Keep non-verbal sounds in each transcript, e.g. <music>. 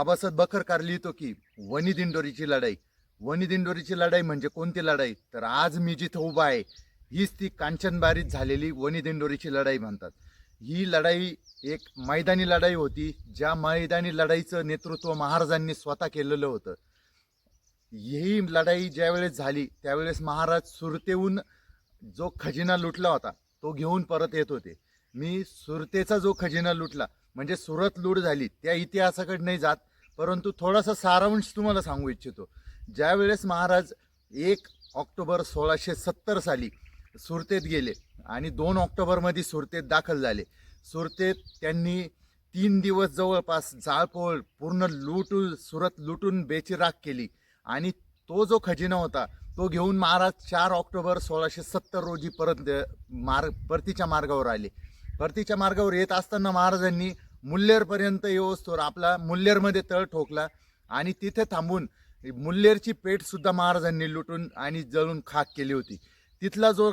सभासद बखरकार लिहितो की वनी दिंडोरीची लढाई. वनी दिंडोरीची लढाई म्हणजे कोणती लढाई? तर आज मी जिथं उभा आहे हीच ती कांचनबारीत झालेली वनी दिंडोरीची लढाई म्हणतात. ही लढाई एक मैदानी लढाई होती ज्या मैदानी लढाईचं नेतृत्व महाराजांनी स्वतः केलेलं होतं. ही लढाई ज्यावेळेस झाली त्यावेळेस महाराज सुरतेहून जो खजिना लुटला होता तो घेऊन परत येत होते. मी सुरतेचा जो खजिना लुटला म्हणजे सुरत लूट झाली त्या इतिहासाकडे नाही जात परंतु थोडासा सारांश तुम्हाला सांगू इच्छितो. ज्यावेळेस महाराज एक ऑक्टोबर सोळाशे सत्तर साली सुरतेत गेले आणि दोन ऑक्टोबरमध्ये सुरतेत दाखल झाले. सुरतेत त्यांनी तीन दिवस जवळपास जाळपोळ पूर्ण लुटून सुरत लुटून बेचिराख केली. आणि तो जो खजिना होता तो घेऊन महाराज चार ऑक्टोबर सोळाशे सत्तर रोजी परत मार्ग परतीच्या मार्गावर आले. परतीच्या मार्गावर येत असताना महाराजांनी मुल्लेरपर्यंत येऊस्तोर आपला मुल्लेरमध्ये तळ ठोकला आणि तिथे थांबून मुल्लेरची पेठसुद्धा महाराजांनी लुटून आणि जळून खाक केली होती. तिथला जो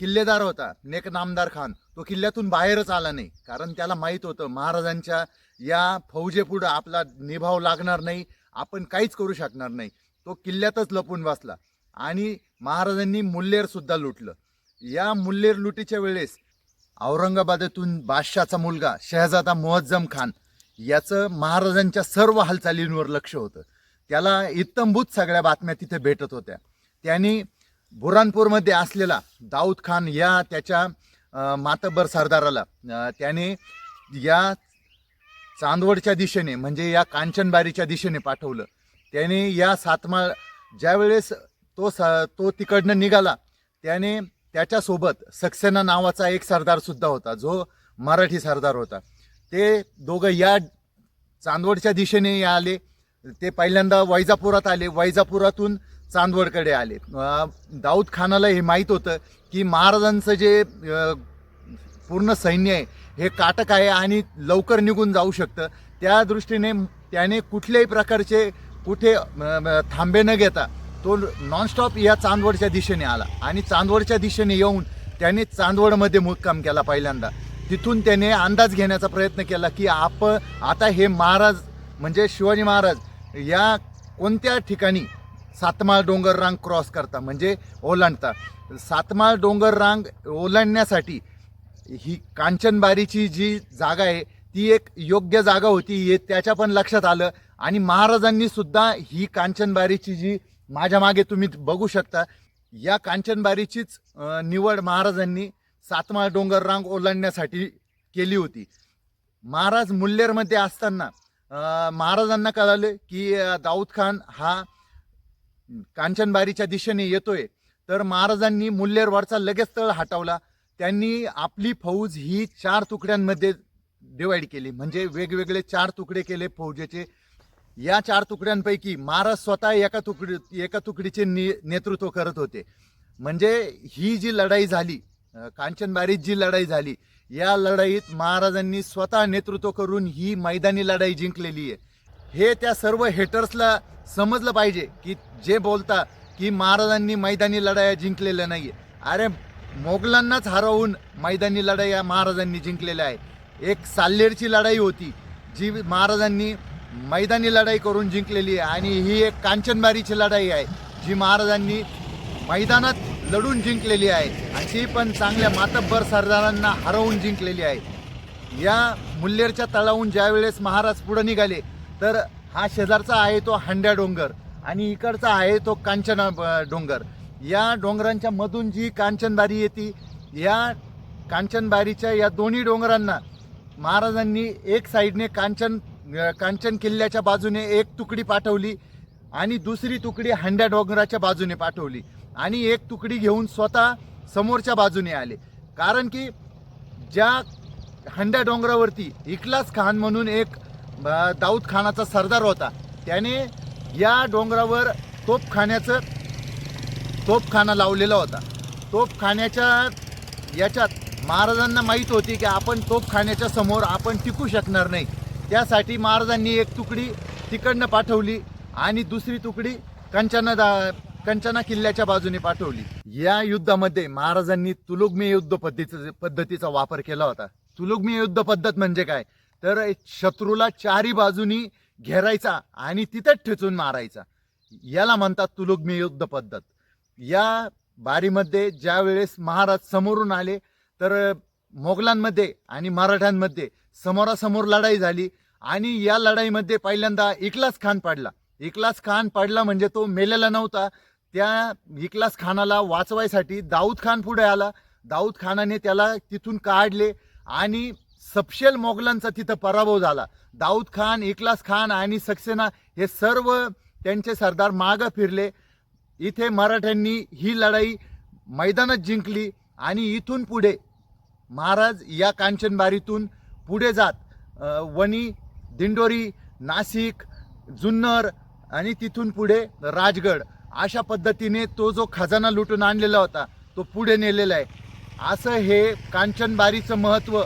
किल्लेदार होता नेक नामदार खान तो किल्ल्यातून बाहेरच आला नाही. कारण त्याला माहीत होतं महाराजांच्या या फौजेपुढं आपला निभाव लागणार नाही आपण काहीच करू शकणार नाही. तो किल्ल्यातच लपून बसला आणि महाराजांनी मुल्लेरसुद्धा लुटलं. या मुल्लेर लुटीच्या वेळेस औरंगाबादेतून बादशाचा मुलगा शहजादा मुअज्जम खान याचं महाराजांच्या सर्व हालचालींवर लक्ष होतं. त्याला इत्तंभूत सगळ्या बातम्या तिथे भेटत होत्या. त्यांनी बुरानपूरमध्ये असलेला दाऊद खान या त्याच्या मातबर मातब्बर सरदाराला त्याने या चांदवडच्या दिशेने म्हणजे या कांचनबारीच्या दिशेने पाठवलं. त्याने या सातमाळ ज्यावेळेस तो स तो तिकडनं निघाला त्याने त्याच्यासोबत सक्सेना नावाचा एक सरदार सुद्धा होता जो मराठी सरदार होता. ते दोघं या चांदवडच्या दिशेने आले. ते पहिल्यांदा वैजापुरात आले. वैजापुरातून चांदवडकडे आले. दाऊद खानाला हे माहीत होतं की महाराजांचं जे पूर्ण सैन्य आहे हे काटक आहे आणि लवकर निघून जाऊ शकतं. त्या दृष्टीने त्याने कुठल्याही प्रकारचे कुठे थांबे न घेता तो नॉनस्टॉप या चांदवडच्या दिशेने आला. आणि चांदवडच्या दिशेने येऊन त्याने चांदवडमध्ये मुक्काम केला पहिल्यांदा. तिथून त्याने अंदाज घेण्याचा प्रयत्न केला की आप आता हे महाराज म्हणजे शिवाजी महाराज या कोणत्या ठिकाणी सातमाळ डोंगर रांग क्रॉस करता म्हणजे ओलांडता? सातमाळ डोंगर रांग ओलांडण्यासाठी ही कांचनबारीची जी जागा आहे ती एक योग्य जागा होती हे त्याच्या पण लक्षात आलं. आणि महाराजांनी सुद्धा ही कांचनबारीची जी माझ्या मागे तुम्ही बघू शकता या कांचनबारीचीच निवड महाराजांनी सातमाळ डोंगर रांग ओलांडण्यासाठी केली होती. महाराज मुल्लेरमध्ये असताना महाराजांना कळालं की दाऊद खान हा कांचनबारीच्या दिशेने येतोय. तर महाराजांनी मुल्लेरवरचा लगेच तळ हटवला. त्यांनी आपली फौज ही चार तुकड्यांमध्ये डिवाईड केली. म्हणजे वेगवेगळे चार तुकडे केले फौजेचे. या चार तुकड्यांपैकी महाराज स्वतः एका तुकडी एका तुकडीचे नि नेतृत्व करत होते. म्हणजे ही जी लढाई झाली कांचनबारीत जी लढाई झाली या लढाईत महाराजांनी स्वतः नेतृत्व करून ही मैदानी लढाई जिंकलेली आहे. हे त्या सर्व हेटर्सला समजलं पाहिजे की जे बोलता की महाराजांनी मैदानी लढाया जिंकलेल्या नाही अरे मोगलांनाच हरवून मैदानी लढाया महाराजांनी जिंकलेल्या आहे. एक साल्लेरची लढाई होती जी महाराजांनी मैदानी लढाई करून जिंकलेली आहे. आणि ही एक कांचनबारीची लढाई आहे जी महाराजांनी मैदानात लढून जिंकलेली आहे. आणि ती पण चांगल्या मातब्बर सरदारांना हरवून जिंकलेली आहे. या मुल्लेरच्या तळाहून ज्यावेळेस महाराज पुढे निघाले तर हा शेजारचा आहे तो हंड्या डोंगर आणि इकडचा आहे तो कांचना डोंगर. या डोंगरांच्या मधून जी कांचनबारी येते या कांचनबारीच्या या दोन्ही डोंगरांना महाराजांनी एक साईडने कांचन कांचन किल्ल्याच्या बाजूने एक तुकडी पाठवली आणि दुसरी तुकडी हंड्या डोंगराच्या बाजूने पाठवली. आणि एक तुकडी घेऊन स्वतः समोरच्या बाजूने आले. कारण की ज्या हंड्या डोंगरावरती इकलास खान म्हणून एक दाऊद खानाचा सरदार होता त्याने या डोंगरावर तोपखान्याचं तोपखाना लावलेला होता. तोपखान्याच्या याच्यात महाराजांना माहीत होती की आपण तोपखान्याच्या समोर आपण टिकू शकणार नाही. त्यासाठी महाराजांनी एक तुकडी तिकडनं पाठवली आणि दुसरी तुकडी कंचना दा कंचना किल्ल्याच्या बाजूने पाठवली. या युद्धामध्ये महाराजांनी तुलुगमी युद्ध पद्धतीचा पद्धतीचा वापर केला होता. तुलुगमी युद्ध पद्धत म्हणजे काय? तर शत्रूला चारी बाजूनी घेरायचा आणि तिथंच ठेचून मारायचा. याला म्हणतात तुलुगमी युद्ध पद्धत. या बारीमध्ये ज्या वेळेस महाराज समोरून आले तर मोगलांमध्ये आणि मराठ्यांमध्ये समोरासमोर लढाई झाली आणि या लढाईमध्ये पहिल्यांदा इकलास खान पाडला. इकलास खान पाडला म्हणजे तो मेलेला नव्हता. त्या इकलास खानाला वाचवायसाठी दाऊद खान पुढे आला. दाऊद खानाने त्याला तिथून काढले आणि सपशेल मोगलांचा तिथं पराभव झाला. दाऊद खान इकलास खान आणि सक्सेना हे सर्व त्यांचे सरदार मागं फिरले. इथे मराठ्यांनी ही लढाई मैदानात जिंकली आणि इथून पुढे महाराज या कांचनबारीतून पुढे जात. वणी दिंडोरी नाशिक जुन्नर आणि तिथून पुढे राजगड. अशा पद्धतीने तो जो खजाना लुटून आणलेला होता तो पुढे नेलेला आहे. असं हे कांचनबारीचं महत्त्व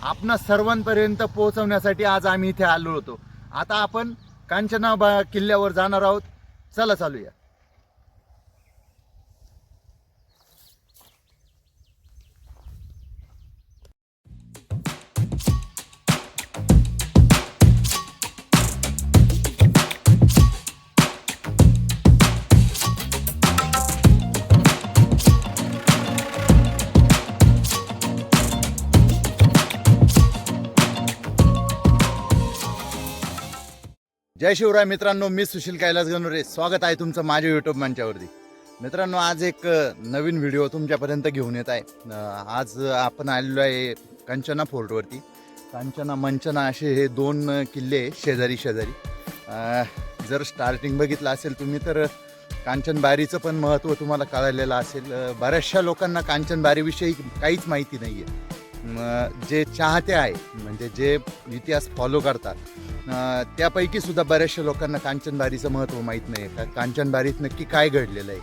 आपणा सर्वांपर्यंत पोहोचवण्यासाठी आज आम्ही इथे आलो होतो. आता आपण कांचना बा किल्ल्यावर जाणार आहोत. चला चालूया. जय शिवराय मित्रांनो मी सुशील कैलास गणुरे. स्वागत आहे तुमचं माझ्या यूट्यूब मंचावरती. मित्रांनो आज एक नवीन व्हिडिओ तुमच्यापर्यंत घेऊन येत आहे. आज आपण आलेलो आहे कंचना फोर्टवरती. कांचना मंचना असे हे दोन किल्ले शेजारी शेजारी. जर स्टार्टिंग बघितलं असेल तुम्ही तर कांचनबारीचं पण महत्त्व तुम्हाला कळलेलं असेल. बऱ्याचशा लोकांना कांचनबारीविषयी काहीच माहिती नाही आहे जे चाहते आहे म्हणजे जे इतिहास फॉलो करतात त्यापैकी सुद्धा बऱ्याचशा लोकांना कांचनबारीचं महत्त्व माहीत नाही. का कांचनबारीत नक्की काय घडलेलं आहे?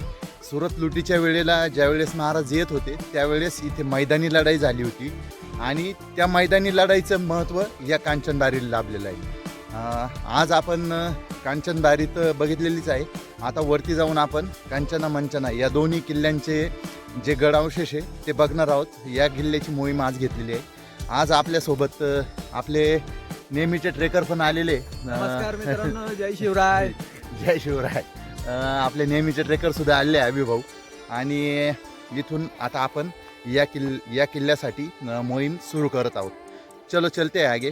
सुरत लुटीच्या वेळेला ज्यावेळेस महाराज येत होते त्यावेळेस इथे मैदानी लढाई झाली होती. आणि त्या मैदानी लढाईचं महत्त्व या कांचनबारीला लाभलेलं आहे. आज आपण कांचनबारीत बघितलेलीच आहे. आता वरती जाऊन आपण कांचना मंचना या दोन्ही किल्ल्यांचे जे गडावशेष आहे ते बघणार आहोत. या किल्ल्याची मोहीम आज घेतलेली आहे. आज आपल्यासोबत आपले नेहमीचे ट्रेकर पण आलेले. अं, नमस्कार मित्रांनो जय शिवराय. <laughs> जय शिवराय. आपले नेहमीचे ट्रेकर सुद्धा आले आहे अभिभाऊ. आणि इथून आता आपण या किल् या किल्ल्यासाठी मोहीम सुरू करत आहोत. चलो चलते आगे.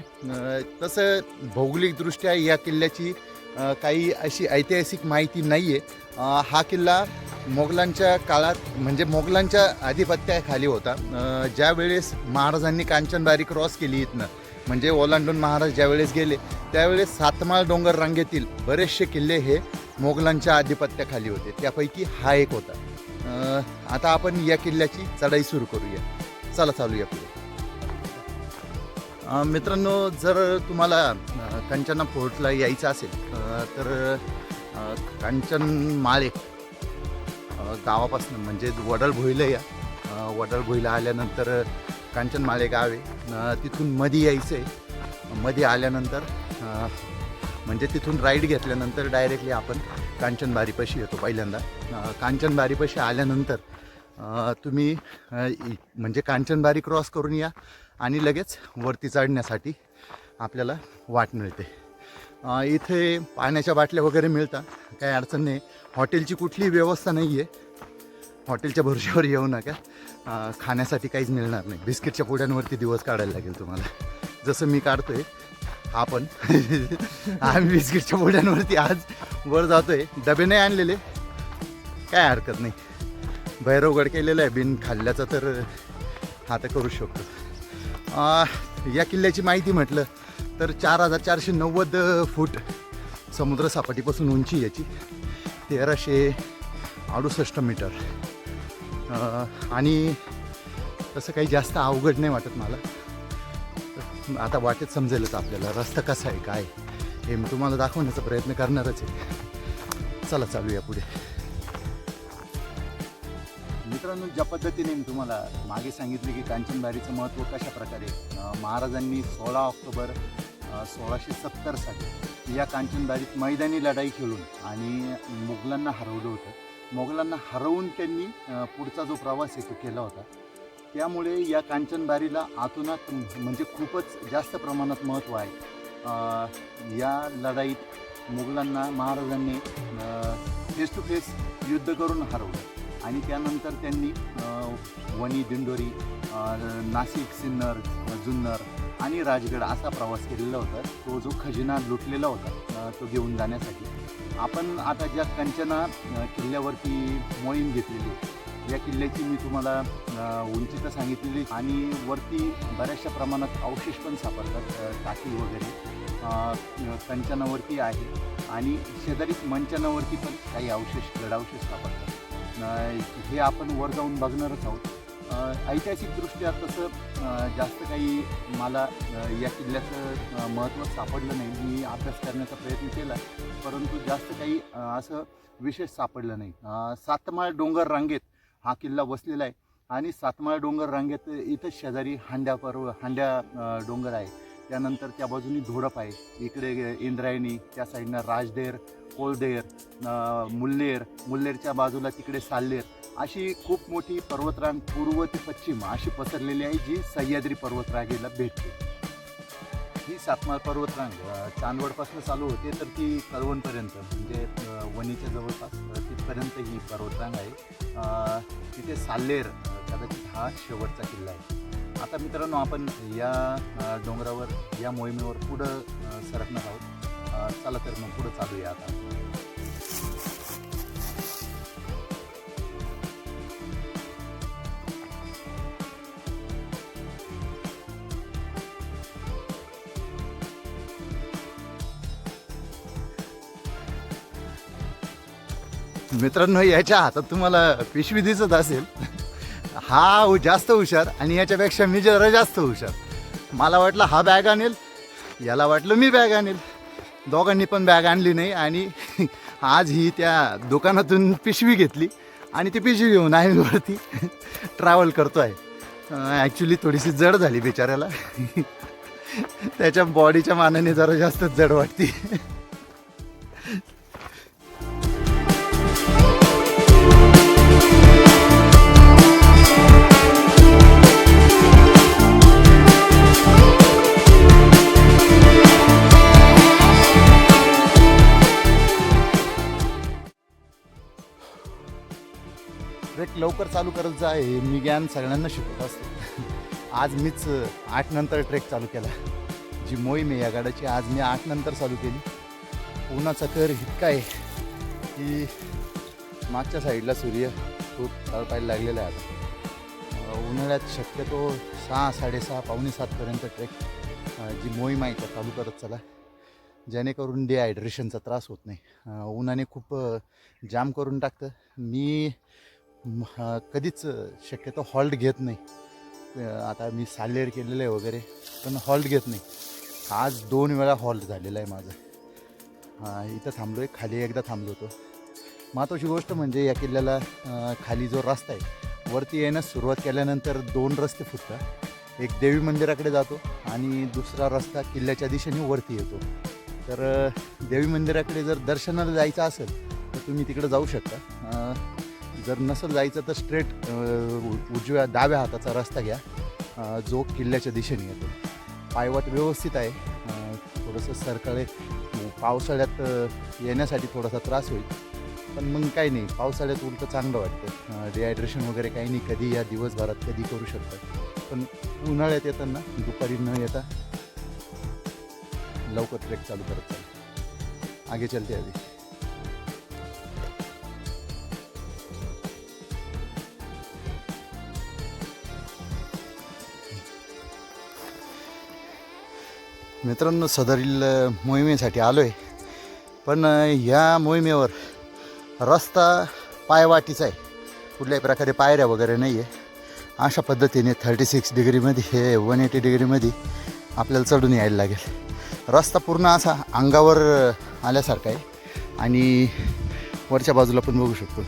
तसं भौगोलिकदृष्ट्या या किल्ल्याची काही अशी ऐतिहासिक माहिती नाही आहे हा किल्ला मोगलांच्या काळात म्हणजे मोगलांच्या आधिपत्याखाली होता. अं, ज्या वेळेस महाराजांनी कांचनबारी क्रॉस केली इथनं. म्हणजे ओलांडून महाराज ज्यावेळेस गेले त्यावेळेस सातमाळ डोंगर रांगेतील बरेचसे किल्ले हे मोगलांच्या आधिपत्याखाली होते. त्यापैकी हा एक होता. आता आपण या किल्ल्याची चढाई सुरू करूया. चला चालूया पुढे. मित्रांनो जर तुम्हाला कंचना कांचना फोर्टला यायचं असेल तर कांचन माळे गावापासून म्हणजे वडल भोईला या. अं, वडल भोईला आल्यानंतर कांचनमाळे गाव आहे. तिथून मध्ये यायचं. आहे मध्ये आल्यानंतर म्हणजे तिथून राईड घेतल्यानंतर डायरेक्टली आपण कांचनबारीपाशी येतो पहिल्यांदा. कांचनबारीपाशी आल्यानंतर तुम्ही म्हणजे कांचनबारी क्रॉस करून या आणि लगेच वरती चढण्यासाठी आपल्याला वाट मिळते. इथे पाण्याच्या बाटल्या वगैरे मिळतात. काही अडचण नाही. हॉटेलची कुठलीही व्यवस्था नाही आहे हॉटेलच्या भरोश्यावर येऊ नका. खाण्यासाठी काहीच मिळणार नाही. बिस्किटच्या पुड्यांवरती दिवस काढायला लागेल तुम्हाला. जसं मी काढतोय आपण <laughs> आम्ही बिस्किटच्या पुड्यांवरती आज वर जातोय. डबे नाही आणलेले. काय हरकत नाही. भैरवगड केलेलं आहे बिन खाल्ल्याचं तर हा तर करू शकतो. या किल्ल्याची माहिती म्हटलं तर चार हजार चारशे नव्वद फूट समुद्रसापाटीपासून उंची याची. तेराशे अडुसष्ट मीटर. आणि तसं काही जास्त अवघड नाही वाटत मला. आता वाटेत समजेलच आपल्याला रस्ता कसा आहे काय हे मी तुम्हाला दाखवण्याचा प्रयत्न करणारच आहे. चला चालूया पुढे. मित्रांनो ज्या पद्धतीने मी तुम्हाला मागे सांगितले की कांचनबारीचं महत्त्व कशा प्रकारे महाराजांनी सोळा ऑक्टोबर सोळाशे सत्तर साली या कांचनबारीत मैदानी लढाई खेळून आणि मुघलांना हरवलं होतं. मोगलांना हरवून त्यांनी पुढचा जो प्रवास आहे तो केला होता त्यामुळे या कांचनबारीला आतुनात म्हणजे खूपच जास्त प्रमाणात महत्त्व आहे. या लढाईत मुघलांना महाराजांनी फेस टू फेस युद्ध करून हरवलं आणि त्यानंतर त्यांनी वणी दिंडोरी नाशिक सिन्नर जुन्नर आणि राजगड असा प्रवास केलेला होता. तो जो खजिना लुटलेला होता तो घेऊन जाण्यासाठी. आपण आता ज्या कंचना किल्ल्यावरती मोहीम घेतलेली या किल्ल्याची मी तुम्हाला उंची तर सांगितलेली आणि वरती बऱ्याचशा प्रमाणात अवशेष पण सापडतात टाकी वगैरे. कंचनावरती आहे आणि शेजारीच मंचनावरती पण काही अवशेष गडावशेष सापडतात. हे आपण वर जाऊन बघणारच आहोत. ऐतिहासिकदृष्ट्या तसं जास्त काही मला या किल्ल्याचं महत्त्व सापडलं नाही. मी अभ्यास करण्याचा प्रयत्न केला परंतु जास्त काही असं विशेष सापडलं नाही. सातमाळ डोंगर रांगेत हा किल्ला वसलेला आहे आणि सातमाळ डोंगर रांगेत इथं शेजारी हांड्या पर्व हांड्या डोंगर आहे. त्यानंतर त्या बाजूनी धोडप आहे. इकडे इंद्रायणी त्या साईडनं राजदेर कोलदेर मुल्लेर मुल्लेरच्या बाजूला तिकडे साल्लेर अशी खूप मोठी पर्वतरांग पूर्व ते पश्चिम अशी पसरलेली आहे जी सह्याद्री पर्वतरांगेला भेटते ही सातमाळ पर्वतरांग चांदवडपासून चालू होते तर ती कळवणपर्यंत म्हणजे वणीच्या जवळपास तिथपर्यंत ही पर्वतरांग आहे. तिथे साल्लेर कदाचित हा शेवटचा किल्ला आहे. आता मित्रांनो आपण या डोंगरावर या मोहिमेवर पुढं सरकणार आहोत. चला तर मग पुढं चालूया आता. मित्रांनो याच्या हातात तुम्हाला पिशवी दिसत असेल. हा जास्त हुशार आणि याच्यापेक्षा मी जरा जास्त हुशार. मला वाटलं हा बॅग आणेल याला वाटलं मी बॅग आणेल. दोघांनी पण बॅग आणली नाही आणि <laughs> आज ही त्या दुकानातून पिशवी घेतली आणि ती पिशवी घेऊन आहे वरती. ट्रॅव्हल करतो आहे. ॲक्च्युली थोडीशी जड झाली बिचाऱ्याला. <laughs> त्याच्या बॉडीच्या मानाने जरा जास्तच जड वाटते. लवकर चालू करत जा हे मी ज्ञान सगळ्यांना शिकवत असतो. <laughs> आज मीच आठ नंतर ट्रेक चालू केला. जी मोहीम आहे या गाड्याची आज मी आठ नंतर चालू केली. उन्हाचा कर इतका आहे की मागच्या साईडला सूर्य खूप तळपायला लागलेला आहे आता. उन्हाळ्यात शक्यतो सहा साडेसहा पावणे सातपर्यंत ट्रेक जी मोहीम आहे त्या चालू करत चला. जेणेकरून डिहायड्रेशनचा त्रास होत नाही. उन्हाने खूप जाम करून टाकतं. मी कधीच शक्यतो हॉल्ट घेत नाही. आता मी सालेर केलेलं आहे वगैरे पण हॉल्ट घेत नाही. आज दोन वेळा हॉल्ट झालेला आहे माझं. हां इथं थांबलो आहे खाली एकदा थांबलो होतो. महत्त्वाची गोष्ट म्हणजे या किल्ल्याला खाली जो रस्ता आहे वरती येण्यास सुरुवात केल्यानंतर दोन रस्ते फुटतात. एक देवी मंदिराकडे जातो आणि दुसरा रस्ता किल्ल्याच्या दिशेने वरती येतो. तर देवी मंदिराकडे जर दर्शनाला जायचं असेल तर तुम्ही तिकडे जाऊ शकता. जर नसेल जायचं तर स्ट्रेट उजव्या डाव्या हाताचा रस्ता घ्या. जो किल्ल्याच्या दिशेने येतो. पायवाट व्यवस्थित आहे. थोडंसं सरकाळे पावसाळ्यात येण्यासाठी थोडासा त्रास होईल. पण मग काही नाही. पावसाळ्यात उलटं चांगलं वाटतं. डिहायड्रेशन वगैरे काही नाही. कधी या दिवसभरात कधी करू शकतात. पण उन्हाळ्यात येताना दुपारी न येता लवकर ट्रेक चालू करत चालू. आगे चलते आधी. मित्रांनो सदरील मोहिमेसाठी आलो आहे पण या ह्या मोहिमेवर रस्ता पायवाटीचा आहे. कुठल्याही प्रकारे पायऱ्या वगैरे नाही आहे अशा पद्धतीने थर्टी सिक्स डिग्रीमध्ये हे वन एटी डिग्रीमध्ये आपल्याला चढून यायला लागेल. रस्ता पूर्ण असा अंगावर आल्यासारखा आहे. आणि वरच्या बाजूला पण बघू शकतो.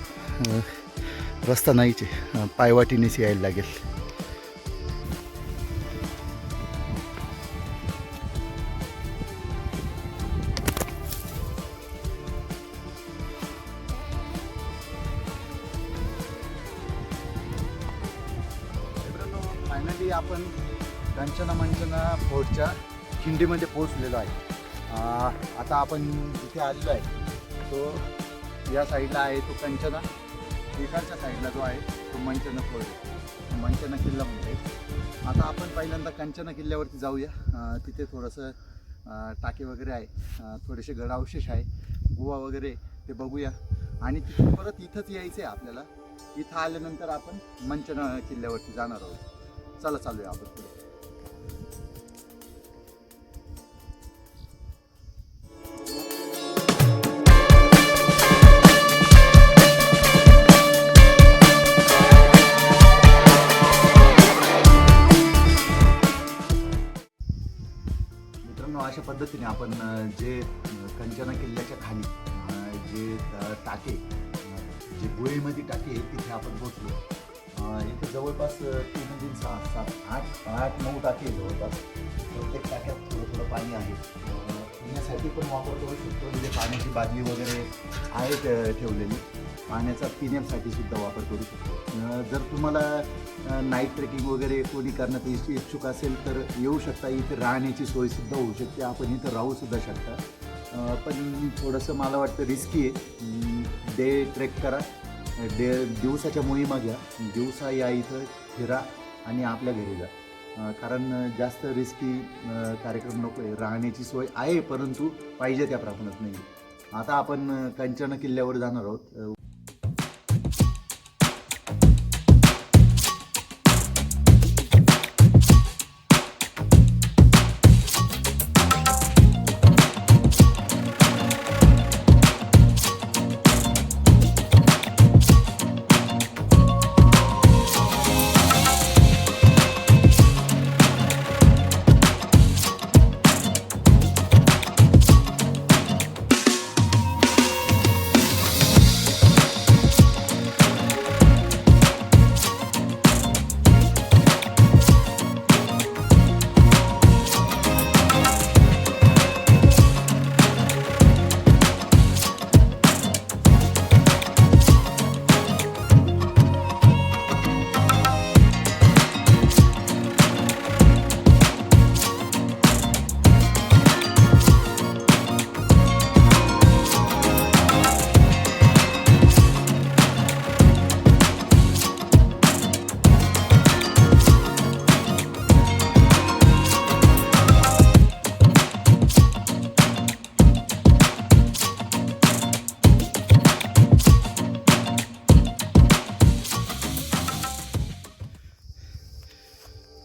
रस्ता नाहीच आहे पायवाटीनेच यायला लागेल. फायनली पोहोचलेलो आहे. आता आपण जिथे आलेलो आहे. तो या साईडला आहे तो कंचना. इकडच्या साईडला जो आहे तो मंचना फोर्ट मंचना किल्ला म्हणजे आता आपण पहिल्यांदा कंचना किल्ल्यावरती जाऊया. तिथे थोडंसं टाके वगैरे आहे. थोडेसे गडावशेष आहे. गोवा वगैरे ते बघूया. आणि तिथे परत इथंच यायचं आहे आपल्याला. इथं आल्यानंतर आपण मंचना किल्ल्यावरती जाणार आहोत. चला चालूया आपण पुढे. पद्धतीने आपण जे कंचना किल्ल्याच्या खाली जे टाके जे गुहेमध्ये टाके आहेत तिथे आपण पोहोचलो इथे जवळपास तीन तीन सहा सात आठ आठ नऊ टाके जवळपास. प्रत्येक टाक्यात थोडं थोडं पाणी आहे. पिण्यासाठी पण वापर करू शकतो म्हणजे पाण्याची बादली वगैरे आहेत ठेवलेली. पाण्याचा पिण्यासाठी सुद्धा वापर करू शकतो. जर तुम्हाला नाईट ट्रेकिंग वगैरे कोणी करण्यात इच्छुक असेल तर येऊ शकता. इथे राहण्याची सोयसुद्धा होऊ शकते. आपण इथं राहूसुद्धा शकता. पण थोडंसं मला वाटतं रिस्की आहे. डे ट्रेक करा. डे दिवसाच्या मोहिमा घ्या. दिवसा या इथं फिरा आणि आपल्या घरी जा. कारण जास्त रिस्की कार्यक्रम नको आहे राहण्याची सोय आहे परंतु पाहिजे त्या प्रमाणात नाही. आता आपण कंचना किल्ल्यावर जाणार आहोत.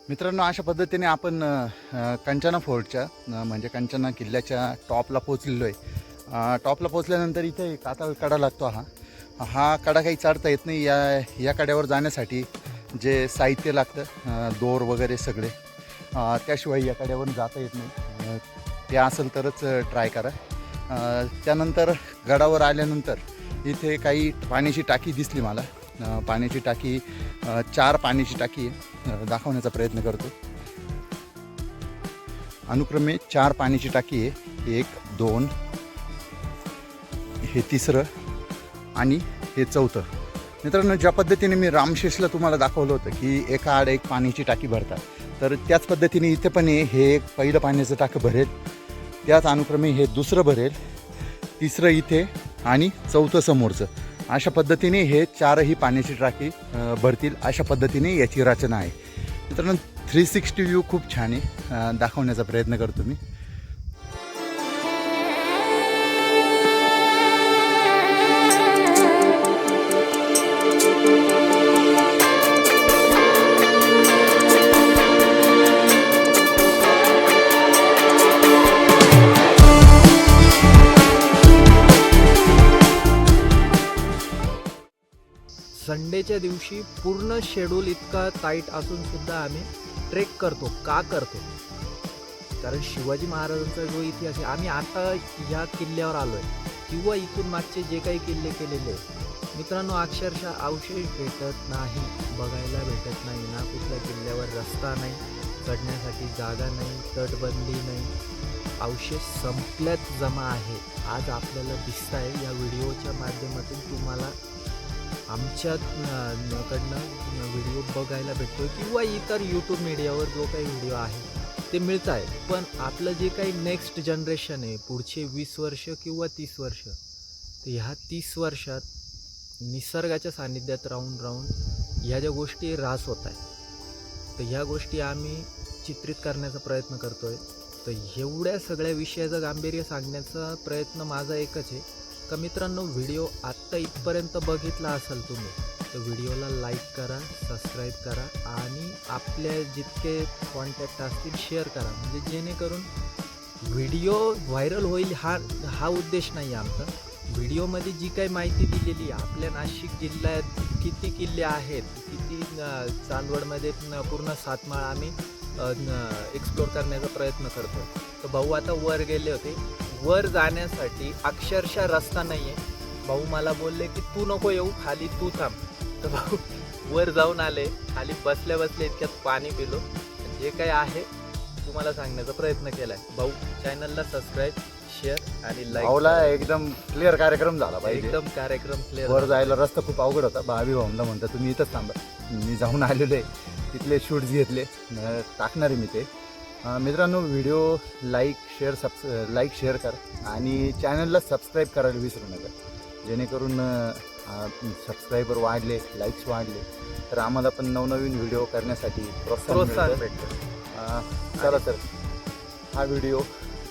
मित्रांनो अशा पद्धतीने आपण कंचना फोर्टच्या म्हणजे कंचना किल्ल्याच्या टॉपला पोचलेलो आहे टॉपला पोचल्यानंतर इथे एक आता कडा लागतो हा. हा कडा काही चढता येत नाही. या या कड्यावर जाण्यासाठी जे साहित्य लागतं दोर वगैरे सगळे त्याशिवाय या कड्यावरून जाता येत नाही. ते असेल तरच ट्राय करा. त्यानंतर गडावर आल्यानंतर इथे काही पाण्याची टाकी दिसली मला. पाण्याची टाकी चार पाण्याची टाकी आहे. दाखवण्याचा प्रयत्न करतो. अनुक्रमे चार पाण्याची टाकी आहे. एक दोन हे तिसरं आणि हे चौथं. मित्रांनो ज्या पद्धतीने मी रामशेषला तुम्हाला दाखवलं होतं की एका आड एक पाण्याची टाकी भरतात तर त्याच पद्धतीने इथे पण आहे, हे एक पहिलं पाण्याचं टाकं भरेल. त्याच अनुक्रमे हे दुसरं भरेल. तिसरं इथे आणि चौथं समोरचं. अशा पद्धतीने हे चारही पाण्याची टाकी भरतील. अशा पद्धतीने याची रचना आहे. मित्रांनो थ्री सिक्स्टी व्ह्यू खूप छान आहे. दाखवण्याचा प्रयत्न करतो मी. संडेच्या दिवशी पूर्ण शेड्यूल इतका टाईट असून सुद्धा आम्ही ट्रेक करतो. का करतो? कारण शिवाजी महाराजांचा जो इतिहास आहे आम्ही आता ह्या किल्ल्यावर आलो आहे किंवा इथून मागचे जे काही किल्ले केलेले मित्रांनो अक्षरशः अवशेष भेटत नाही बघायला भेटत नाही ना कुठल्या किल्ल्यावर रस्ता नाही चढण्यासाठी जागा नाही तटबंदी नाही. अवशेष संपल्यात जमा आहे. आज आपल्याला दिसत आहे या व्हिडिओच्या माध्यमातून तुम्हाला आमच्या कडनं व्हिडिओ बघायला भेटतो किंवा इतर यूट्यूब मीडियावर जो काही व्हिडिओ आहे ते मिळत आहे पण आपलं जे काही नेक्स्ट जनरेशन आहे पुढचे वीस वर्ष किंवा तीस वर्ष तर ह्या तीस वर्षात निसर्गाच्या सान्निध्यात राहून राहून ह्या ज्या गोष्टी ऱ्हास होत आहे तर ह्या गोष्टी आम्ही चित्रित करण्याचा प्रयत्न करतो आहे तर एवढ्या सगळ्या विषयाचं गांभीर्य सांगण्याचा प्रयत्न माझा एकच आहे. का मित्रांनो व्हिडिओ आत्ता इथपर्यंत बघितला असाल तुम्ही तर व्हिडिओला लाईक करा सबस्क्राईब करा आणि आपल्या जितके कॉन्टॅक्ट असतील शेअर करा. म्हणजे जेणेकरून व्हिडिओ व्हायरल होईल हा हा उद्देश नाही आहे आमचा. व्हिडिओमध्ये जी काही माहिती दिलेली आहे आपल्या नाशिक जिल्ह्यात किती किल्ले आहेत किती चांदवडमध्ये पूर्ण सातमाळा आम्ही एक्सप्लोर करण्याचा प्रयत्न करतो तर भाऊ आता वर गेले होते. वर जाण्यासाठी अक्षरशः रस्ता नाही आहे भाऊ मला बोलले की तू नको येऊ खाली तू थांब. तर भाऊ वर जाऊन आले. खाली बसल्या बसल्या इतक्यात पाणी पिलो. जे काही आहे तुम्हाला सांगण्याचा प्रयत्न केलाय. भाऊ चॅनलला सबस्क्राईब शेअर आणि भाऊला लाईक एकदम क्लिअर कार्यक्रम झाला पाहिजे. एकदम कार्यक्रम क्लिअर वर जायला रस्ता खूप अवघड होता. भावी भाऊंना म्हणता तुम्ही इथंच थांबा. मी जाऊन आलेलो आहे. तिथले शूट्स घेतले. टाकणार आहे मी ते. मित्रांनो video like share subs like share करा आणि चॅनलला सबस्क्राईब करायला विसरू नका. जेणेकरून सबस्क्रायबर वाढले लाईक्स वाढले तर आम्हाला पण नवनवीन व्हिडिओ करण्यासाठी प्रोत्साहन. भेटतं. चला तर हा व्हिडिओ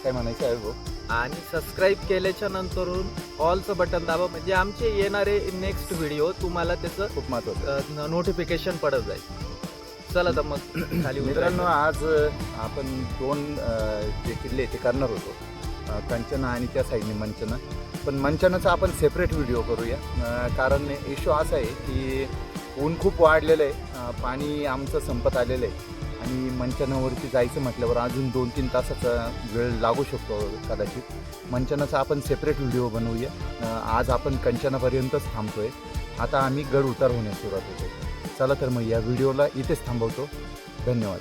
काय म्हणायचं आहे आणि सबस्क्राईब केल्याच्या नंतरून ऑलचं बटन दाबा. म्हणजे आमचे येणारे नेक्स्ट व्हिडिओ तुम्हाला त्याचं खूप महत्त्वाचं नोटिफिकेशन पडत जाईल. चला तर मग <clears throat> खाली मित्रांनो. आज आपण दोन जे किल्ले ते करणार होतो. कंचना आणि त्या साईडने मंचना. पण मंचनाचा आपण सेपरेट व्हिडिओ करूया. कारण इश्यू असा आहे की ऊन खूप वाढलेलं आहे. पाणी आमचं संपत आलेलं आहे. आणि मंचनावरती जायचं म्हटल्यावर अजून दोन तीन तासाचा वेळ लागू शकतो कदाचित. मंचनाचा आपण सेपरेट व्हिडिओ बनवूया. आज आपण कंचनापर्यंतच थांबतोय. आता आम्ही गड उतार होण्यास सुरुवात होते चला तर मग या व्हिडिओला इथेच थांबवतो. धन्यवाद.